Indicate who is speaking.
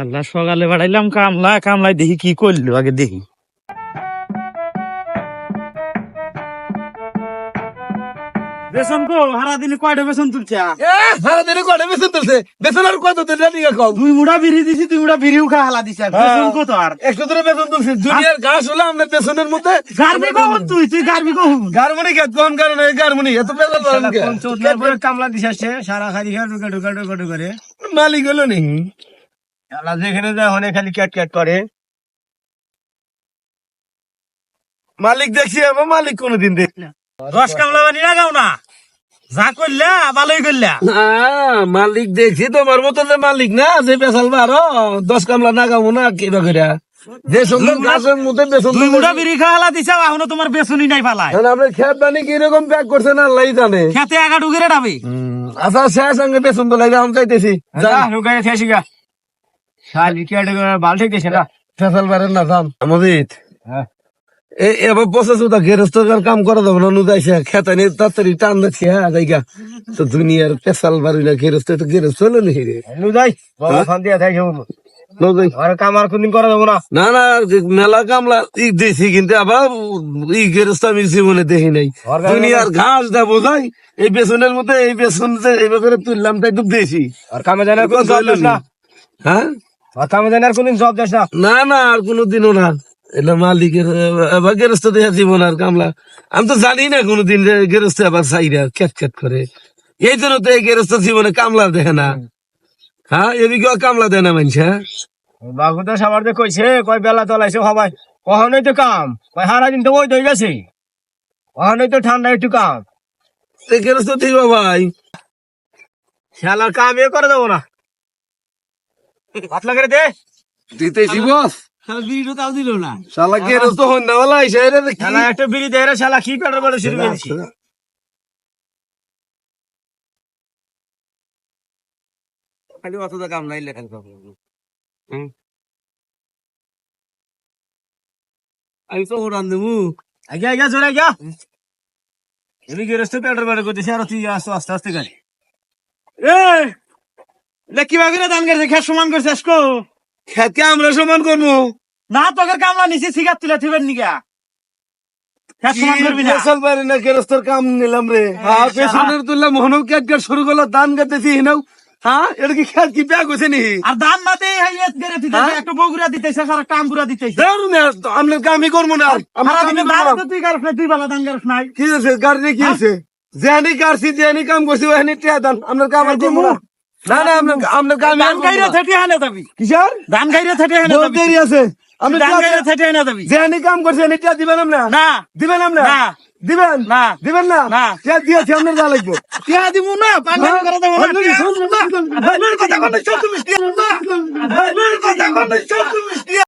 Speaker 1: আল্লাহ সকালে বাড়াইলাম কামলা কামলাই দেখি কি করল আগে দেখি। বেসন কো হারা দিনে কয়টা বেসন তুলছা?
Speaker 2: সারাদিনে কটা বেতন তুলছে? বেতন আর কত দিন রানিকা কম?
Speaker 1: দুই মুড়া বিড়ি দিছি দুই মুড়া বিড়িও খা হালা দিছে। বেসন কো আর?
Speaker 2: একশো ধরে বেতন তুলছে। দুনিয়ার ঘাস হলো আমরা বেতনের মধ্যে।
Speaker 1: তুই? তুই
Speaker 2: গারমনি কোন কারণে? গারমনি এত?
Speaker 3: কামলা দিছে সারা খালি খেয়ে ঢুকে ঢুকে ঢুকে ঢুকে করে।
Speaker 2: মালিক হলো নি?
Speaker 3: যেখানে যায় ওখানে খালি ক্যাট ক্যাট করে।
Speaker 2: মালিক দেখছি আমার মালিক কোনোদিন দেখ
Speaker 1: দশ কামলা বানি লাগাও না। যা করলা ভালোই করলা।
Speaker 2: মালিক দেখছি তোমার মতো যে মালিক না যে বেসাল বারো দশ কামলা না কিবা করে যে সুন্দর গাছের মধ্যে বেতন
Speaker 1: দুই মুড়া বিড়ি খা হালা এখনও তোমার বেসনই নাই পালায়।
Speaker 2: আমরা খেত বানি কীরকম প্যাক করছে না আল্লাহ জানে।
Speaker 1: খেতে আগা ঢুকে রে ডাবে
Speaker 2: আচ্ছা শেষ সঙ্গে বেতন তো লাগে আমি চাইতেছি।
Speaker 3: যা। ঢুকে থেসি গা শালি ক্যাট করে বাল ঠিক দিছে না।
Speaker 2: ফেসাল বারেন না যান আমাদের
Speaker 3: হ্যাঁ।
Speaker 2: এবার বসে সুদা গেরস্তকার কাম করা যাবে না নুদাইছে খেতানি তাড়াতাড়ি টান দিচ্ছে হ্যাঁ জায়গা। তো দুনিয়ার পেশাল বাড়ি না গেরস্ত তো গেরস্ত হলো নি রে।
Speaker 3: নুদাই দিয়া থাকে। আর কাম আর কোনদিন করা যাব না।
Speaker 2: না না মেলা কামলা দেখছি কিন্তু আবার ই গেরস্ত আমি জীবনে দেখি নাই।
Speaker 3: আর গায়ে
Speaker 2: দুনিয়ার ঘাস দা বোঝাই এই বেসনের মধ্যে এই বেসন যে এইভাবে তুললাম তাই তো বেশি
Speaker 3: আর কামে জানার কোন জব দেস না।
Speaker 2: হ্যাঁ?
Speaker 3: আর কামে জানার কোনদিন জব দেস না।
Speaker 2: না না আর কোনোদিনও না। এটা মালিকের আবার গেরস্ত দেওয়া জীবন আর কামলা। আমি তো জানি না কোনোদিন গেরস্ত আবার সাইরা খেট খেট করে। এই জন্য তো এই গেরস্ত জীবনে কামলা দেখে না। হ্যাঁ এদিকে কামলা দেয় না মানুষ হ্যাঁ?
Speaker 3: বাবু তো সবার তো কইছে কয় বেলা তলাইছে সবাই। কখনোই তো কাম কয় সারা দিন তো ওই তো গেছে। কখনোই তো ঠান্ডা একটু কাম।
Speaker 2: গেরস্ত দিবা ভাই?
Speaker 3: শালার কাম এ করে দেবো না। ভাত লাগে দে।
Speaker 2: দিতেছি বস।
Speaker 1: বিড়িটা তাও দিল না।
Speaker 2: শালা হন্যাওয়ালা আইসা এরা দেখি।
Speaker 3: শালা একটা বিড়ি দে শালা কি পেট্রোল করে শুরু করেছি
Speaker 2: খালি অত কাম নাই। লেখা আমি তো ওরান দেবো
Speaker 3: আগে আগে জোরে আগে। এমনি গেরস্ত পেট্রোল বেড়ে করতেছে আর তুই আসতো আস্তে আস্তে গাড়ি।
Speaker 1: এ লেখি বাগিরে দান গেছে খেত সমান করছে আজকো
Speaker 2: খেতকে আমরা সমান করব
Speaker 1: না তোকে কামলা নিছি সিগার তুলে থিবেন নিগা খেত সমান করবি না।
Speaker 2: ফেসাল পারি না গেরস্তর কাম নিলাম রে। হ্যাঁ পেছনের তুললাম মোহনও ক্যাট ক্যাট শুরু করল দান গাতেছি হিনাও। হ্যাঁ? এটা কি খেত কি ব্যাগ হয়েছে নি
Speaker 1: আর মাতে হাইয়েত গেরে দিতেছে একটা বগুড়া দিতেছে আর একটা আমগুড়া দিতেছে।
Speaker 2: দারুণ আমরা কামই করব না। আমরা
Speaker 1: দিনে
Speaker 2: করব
Speaker 1: তো তুই গারস নাই তুই বালা গারস নাই।
Speaker 2: কি আছে গাড়ি কি আছে যেহানি কারছি যেহানি কাম করছি ওহানি টিয়া দান। আমরা কাম আর করব না। না না আমরা আমরা কাম
Speaker 1: দান গাইরে থেটে হানে যাবি।
Speaker 2: কিসের?
Speaker 1: দান গাইরে থেটে হানে
Speaker 2: বহুত দেরি আছে। আমরা
Speaker 1: দান গাইরে থেটে হানে যাবি।
Speaker 2: যেহানি কাম করছি এনে টিয়া দিবেন আমরা
Speaker 1: না।
Speaker 2: দিবেন আমরা
Speaker 1: না।
Speaker 2: দিবেন?
Speaker 1: না।
Speaker 2: দিবেন না?
Speaker 1: না।
Speaker 2: টিয়া দিয়েছি আপনার যা লাগবে।
Speaker 1: টিয়া দিমু না পাঞ্জাবি করে দেবো না।
Speaker 2: কথা কথা তুমি?